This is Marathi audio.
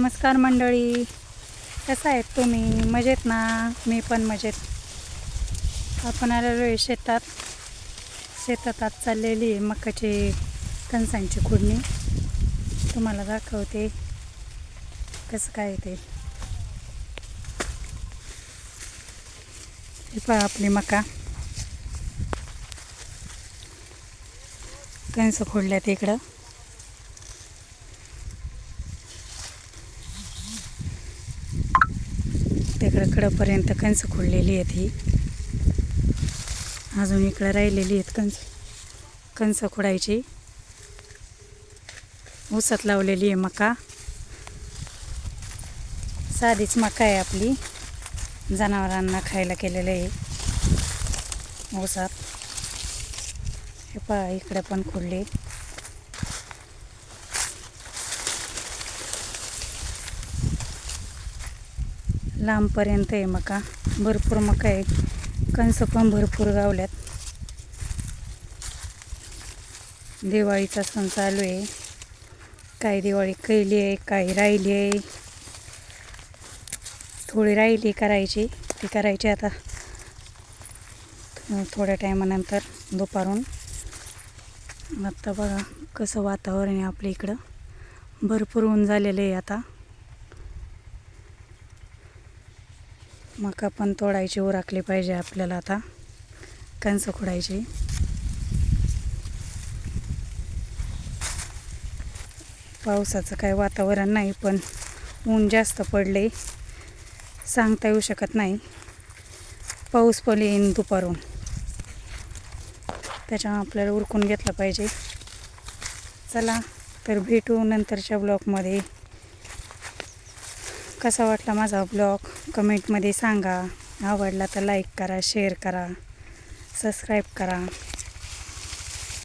नमस्कार मंडळी. कसं आहेत तुम्ही? मजेत ना? मी पण मजेत. आपण आलेलो आहे शेतात. शेतात आज चाललेली आहे मकाची कणसांची खुडणी तुम्हाला दाखवते कसं काय ते. पहा आपली मका. कणसं खोडल्यात इकडं. इकडं कडंपर्यंत कणसं खोडलेली आहेत ही. अजून इकडं राहिलेली आहेत कणस कणसं खोडायची. ऊसात लावलेली आहे मका. साधीच मका आहे आपली. जनावरांना खायला केलेलं आहे ऊसात. हे पा इकडं पण खोडले. लांबपर्यंत आहे मका. भरपूर मका आहे. कणसं पण भरपूर गावल्यात. दिवाळीचा सण चालू आहे. काही दिवाळी कैली आहे काही राहिली आहे? थोडी राहिली करायची. ती करायची आता. थोड्या टायमानंतर दुपारून. आत्ता बघा कसं वातावरण आहे आपल्या इकडं. भरपूर ऊन झालेलं आहे आता. मका पण तोडायची उरकली पाहिजे आपल्याला आता. कणस खोडायची. पावसाचं काय वातावरण नाही पण ऊन जास्त पडले सांगता येऊ शकत नाही. पाऊस पण येईन दुपारून. त्याच्यामुळे आपल्याला उरकून घेतलं पाहिजे. चला तर भेटू नंतरच्या ब्लॉकमध्ये कसा वाटला माझा ब्लॉग कमेंटमध्ये सांगा. आवडला तर लाईक करा शेअर करा. सबस्क्राईब करा.